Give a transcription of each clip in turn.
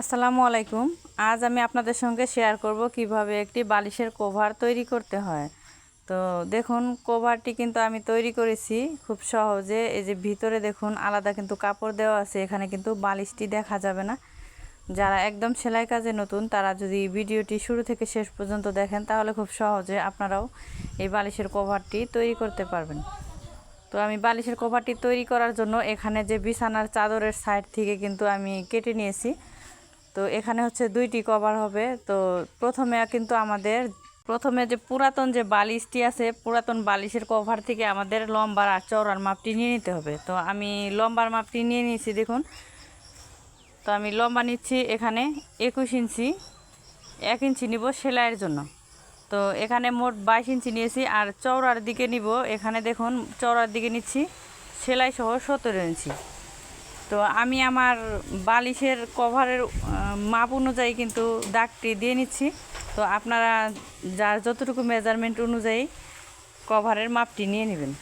আসসালামু আলাইকুম। আজ আমি আপনাদের সঙ্গে শেয়ার করব কীভাবে একটি বালিশের কভার তৈরি করতে হয়। তো দেখুন কভারটি কিন্তু আমি তৈরি করেছি খুব সহজে। এই যে ভিতরে দেখুন, আলাদা কিন্তু কাপড় দেওয়া আছে, এখানে কিন্তু বালিশটি দেখা যাবে না। যারা একদম সেলাই কাজে নতুন, তারা যদি ভিডিওটি শুরু থেকে শেষ পর্যন্ত দেখেন, তাহলে খুব সহজে আপনারাও এই বালিশের কভারটি তৈরি করতে পারবেন। তো আমি বালিশের কভারটি তৈরি করার জন্য এখানে যে বিছানার চাদরের সাইড থেকে কিন্তু আমি কেটে নিয়েছি। তো এখানে হচ্ছে দুইটি কভার হবে। তো প্রথমে কিন্তু আমাদের, প্রথমে যে পুরাতন যে বালিশটি আছে, পুরাতন বালিশের কভার থেকে আমাদের লম্বার আর চওড়ার মাপটি নিয়ে নিতে হবে। তো আমি লম্বার মাপটি নিয়ে নিয়েছি, দেখুন। তো আমি লম্বা নিচ্ছি এখানে একুশ ইঞ্চি, এক ইঞ্চি নিব সেলাইয়ের জন্য। তো এখানে মোট বাইশ ইঞ্চি নিয়েছি আর চওড়ার দিকে নিব, এখানে দেখুন, চওড়ার দিকে নিচ্ছি সেলাই সহ সতেরো ইঞ্চি। তো আমি আমার বালিশের কভারের মাপ অনুযায়ী কিন্তু দাগটি দিয়ে নিচ্ছি। তো আপনারা যার যতটুকু মেজারমেন্ট অনুযায়ী কভারের মাপটি নিয়ে নেবেন।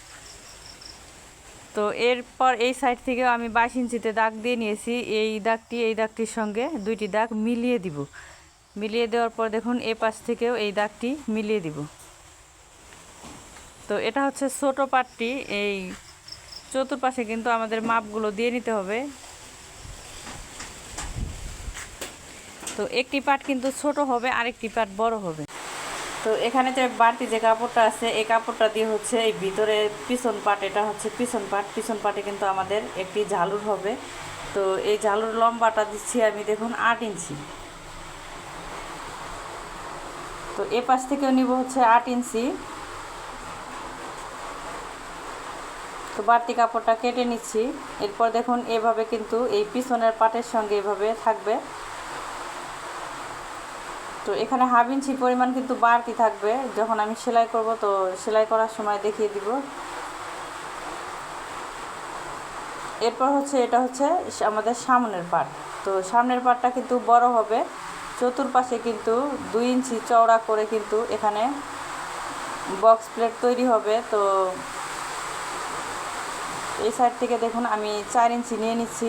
তো এরপর এই সাইড থেকেও আমি বাইশ ইঞ্চিতে দাগ দিয়ে নিয়েছি। এই দাগটি, এই দাগটির সঙ্গে দুইটি দাগ মিলিয়ে দিব। মিলিয়ে দেওয়ার পর দেখুন, এ পাশ থেকেও এই দাগটি মিলিয়ে দিব। তো এটা হচ্ছে ছোটো পাটটি। এই চতুর্পাশে কিন্তু আমাদের মাপগুলো দিয়ে নিতে হবে। তো একটি পাট কিন্তু ছোট হবে, আরেকটি পাট বড় হবে। তো এখানে যে বাড়তি যে কাপড়টা আছে, এই কাপড়টা দিয়ে হচ্ছে এই ভিতরে পিছন পাট, এটা হচ্ছে পিছন পাট। পিছন পাটে কিন্তু আমাদের একটি ঝালুর হবে। তো এই ঝালুর লম্বাটা দিচ্ছি আমি দেখুন আট ইঞ্চি। তো এ পাশ থেকেও নিব হচ্ছে আট ইঞ্চি। বাড়তি কাপড়টা কেটে নিচ্ছি। এরপর দেখুন, এভাবে কিন্তু এই পিছনের পাটের সঙ্গে এভাবে থাকবে। তো এখানে হাফ ইঞ্চি পরিমাণ কিন্তু বাড়তি থাকবে। যখন আমি সেলাই করব, তো সেলাই করার সময় দেখিয়ে দিব। এরপর হচ্ছে, এটা হচ্ছে আমাদের সামনের পাট। তো সামনের পাটটা কিন্তু বড় হবে। চতুর্পাশে কিন্তু দুই ইঞ্চি চওড়া করে কিন্তু এখানে বক্স প্লেট তৈরি হবে। তো এই সাইড থেকে দেখুন, আমি চার ইঞ্চি নিয়ে নিচ্ছি।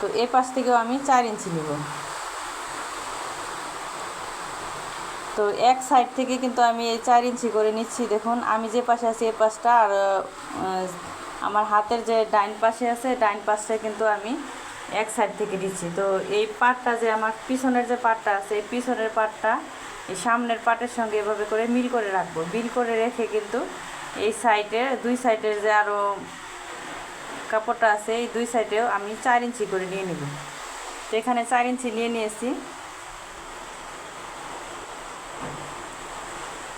তো এ পাশ থেকেও আমি চার ইঞ্চি নিব। তো এক সাইড থেকে কিন্তু আমি এই চার ইঞ্চি করে নিচ্ছি। দেখুন, আমি যে পাশে আছি, এ পাশটা আর আমার হাতের যে ডাইন পাশে আছে, ডাইন পাশটা কিন্তু আমি এক সাইড থেকে দিচ্ছি। তো এই পাটটা যে আমার পিছনের যে পাটটা আছে, এই পিছনের পাটটা এই সামনের পাটের সঙ্গে এভাবে করে মিল করে রাখব। মিল করে রেখে কিন্তু এই সাইডে, দুই সাইডে যে আরও কাপড়টা আছে, এই দুই সাইডেও আমি চার ইঞ্চি করে নিয়ে নেব। তো এখানে চার ইঞ্চি নিয়ে নিয়েছি।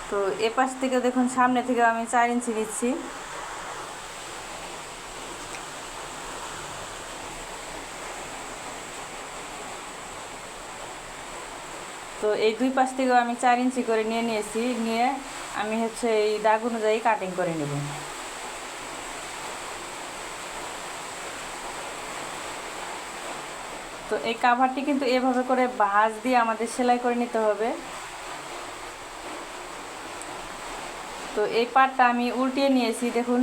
তো এ পাশ থেকে দেখুন, সামনে থেকে আমি চার ইঞ্চি নিচ্ছি। তো এই দুই পাশ থেকেও আমি চার ইঞ্চি করে নিয়ে নিয়েছি। নিয়ে আমি হচ্ছে এই দাগ অনুযায়ী কাটিং করে নেব। তো এই কাভারটি কিন্তু এভাবে করে ভাঁজ দিয়ে আমাদের সেলাই করে নিতে হবে। তো এই পাটটা আমি উল্টিয়ে নিয়েছি। দেখুন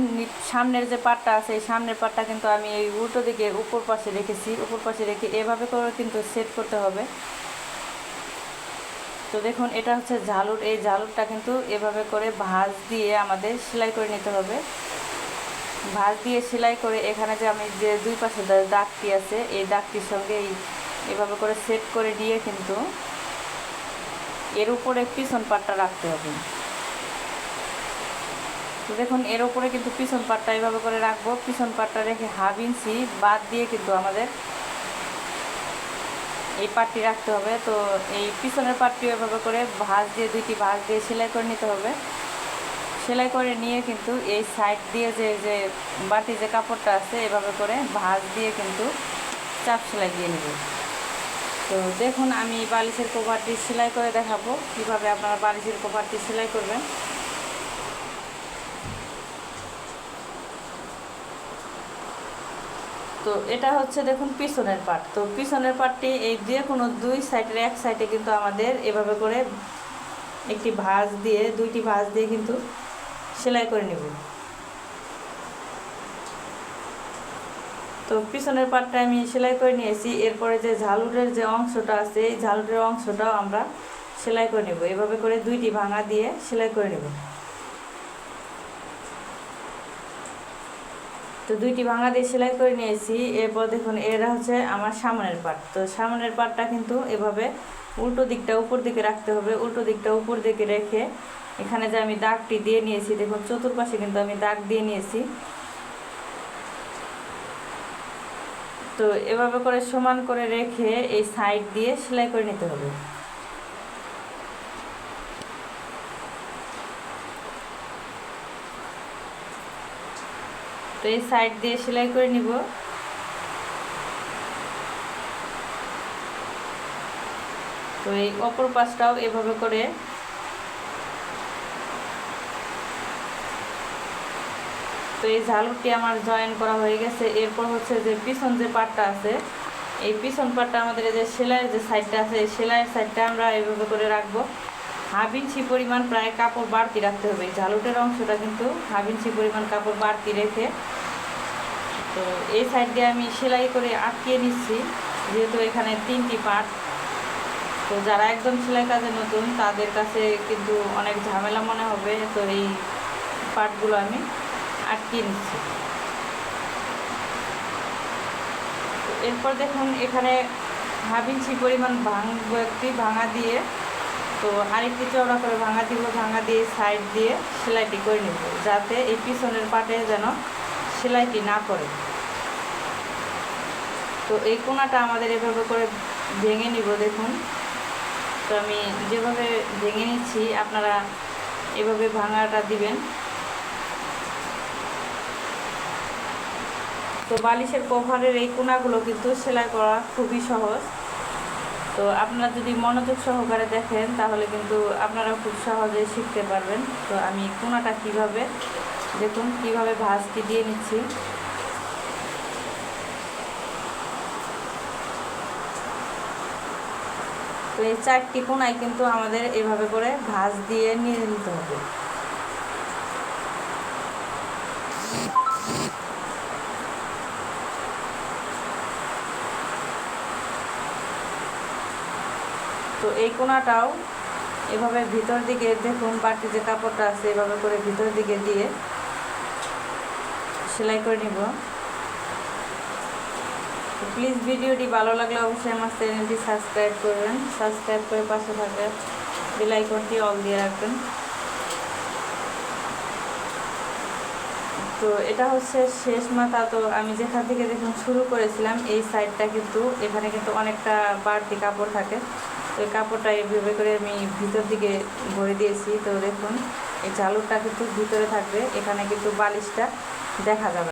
সামনের যে পাটটা আছে, এই সামনের পাটটা কিন্তু আমি এই উল্টো দিকে উপর পাশে রেখেছি। উপর পাশে রেখে এভাবে করে কিন্তু সেট করতে হবে। তো দেখুন, এটা হচ্ছে ঝালুর। এই ঝালুরটা কিন্তু এভাবে করে ভাঁজ দিয়ে আমাদের সেলাই করে নিতে হবে। ভাঁজ দিয়ে সেলাই করে এখানে যে আমি যে দুই পাশে দাগটি আছে, এই দাগটির সঙ্গে এই এভাবে করে সেট করে দিয়ে কিন্তু এর উপরে পিছন পাটটা রাখতে হবে। তো দেখুন, এর উপরে কিন্তু পিছন পাটটা এইভাবে করে রাখব। পিছন পাটটা রেখে হাফ ইঞ্চি বাদ দিয়ে কিন্তু আমাদের এই পাটটি রাখতে হবে। তো এই পিছনের পাটটি এভাবে করে ভাঁজ দিয়ে, দুইটি ভাঁজ দিয়ে সেলাই করে নিতে হবে। সেলাই করে নিয়ে কিন্তু এই সাইড দিয়ে যে যে বাটি, যে কাপড়টা আছে, এভাবে করে ভাঁজ দিয়ে কিন্তু চাপ সেলাই দিয়ে নেব। তো দেখুন, আমি বালিশের কভারটি সেলাই করে দেখাবো। কীভাবে আপনারা বালিশের কভারটি সেলাই করবেন। তো এটা হচ্ছে দেখুন পিছনের পার্ট তো পিছনের পার্টটি এই দিয়ে কোনো দুই সাইডের এক সাইডে কিন্তু আমাদের এভাবে করে একটি ভাঁজ দিয়ে, দুইটি ভাঁজ দিয়ে কিন্তু সেলাই করে নেব। তো পিছনের পাটটা আমি সেলাই করে নিয়েছি। এরপরে যে ঝালুরের যে অংশটা আছে, এই ঝালুরের অংশটাও আমরা সেলাই করে নেব। এভাবে করে দুইটি ভাঙা দিয়ে সেলাই করে নেব। তো দুইটি ভাঙা দিয়ে সেলাই করে নিয়েছি। এরপর দেখুন, এরা হচ্ছে আমার সামনের পাট। তো সামনের পাটটা কিন্তু এভাবে উল্টো দিকটা উপর দিকে রাখতে হবে। উল্টো দিকটা উপর দিকে রেখে এখানে যে আমি দাগটি দিয়ে নিয়েছি, দেখুন, চতুর্পাশে কিন্তু আমি দাগ দিয়ে নিয়েছি। তো এভাবে করে সমান করে রেখে এই সাইড দিয়ে সেলাই করে নিতে হবে। এই সাইড দিয়ে সেলাই করে নিব। তো এই অপর পাশটাও এভাবে করে। তো এই ঝালুরটি আমার জয়েন করা হয়ে গেছে। এরপর হচ্ছে যে পিছন যে পাটটা আছে, এই পিছন পাটটা আমাদের যে সেলাইয়ের যে সাইডটা আছে, এই সেলাইয়ের সাইডটা আমরা এইভাবে করে রাখব। হাফ ইঞ্চি পরিমাণ প্রায় কাপড় বাড়তি রাখতে হবে। ঝালুটের অংশটা কিন্তু হাফ ইঞ্চি পরিমাণ কাপড় বাড়তি রেখে তো এই সাইড দিয়ে আমি সেলাই করে আটকিয়ে নিচ্ছি, যেহেতু এখানে তিনটি পার্ট তো যারা একদম সেলাই কাজে নতুন, তাদের কাছে কিন্তু অনেক ঝামেলা মনে হবে, তো এই পার্টগুলো আমি আটকিয়ে নিচ্ছি। এরপর দেখুন, এখানে হাফ ইঞ্চি পরিমাণ ভাঙবো একটি ভাঙা দিয়ে, তো আরেকটি চওড়া করে ভাঙা দিব, ভাঙা দিয়ে সাইড দিয়ে সেলাইটি করে নেব, যাতে এই পিছনের পাটে যেন সেলাইটি না করে? তো এই কোনাটা আমাদের এভাবে করে ভেঙে নিব, দেখুন। তো আমি যেভাবে ভেঙে নিচ্ছি, আপনারা এভাবে ভাঙাটা দিবেন। তো বালিশের কভারের এই কোনাগুলো কিন্তু সেলাই করা খুবই সহজ। তো আপনারা যদি মনোযোগ সহকারে দেখেন, তাহলে কিন্তু আপনারা খুব সহজে শিখতে পারবেন। তো আমি কোনাটা কীভাবে দেখুন কীভাবে ভাঁজটি দিয়ে নিচ্ছি। তো এই চারটি কোনায় কিন্তু আমাদের এভাবে করে ভাঁজ দিয়ে নিয়ে নিতে হবে। তো এই কোনাটাও এভাবে ভিতর দিকে দেখুন বাড়তি যে কাপড়টা আছে, এভাবে করে ভিতর দিকে দিয়ে সেলাই করে নিব। প্লিজ ভিডিওটি ভালো লাগলে অবশ্যই আমার চ্যানেলটি সাবস্ক্রাইব করবেন। সাবস্ক্রাইব করে পাশে থাকা বেল আইকনটি অল দিয়ে রাখবেন। তো এটা হচ্ছে শেষ মাথা। তো আমি যেখান থেকে দেখুন শুরু করেছিলাম, এই সাইডটা কিন্তু এখানে কিন্তু অনেকটা বাড়তি কাপড় থাকে। তো এই কাপড়টা এইভাবে করে আমি ভিতর দিকে ভরে দিয়েছি। তো দেখুন, এই ঝালুরটা কিন্তু ভিতরে থাকবে, এখানে কিন্তু বালিশটা দেখা যাবে।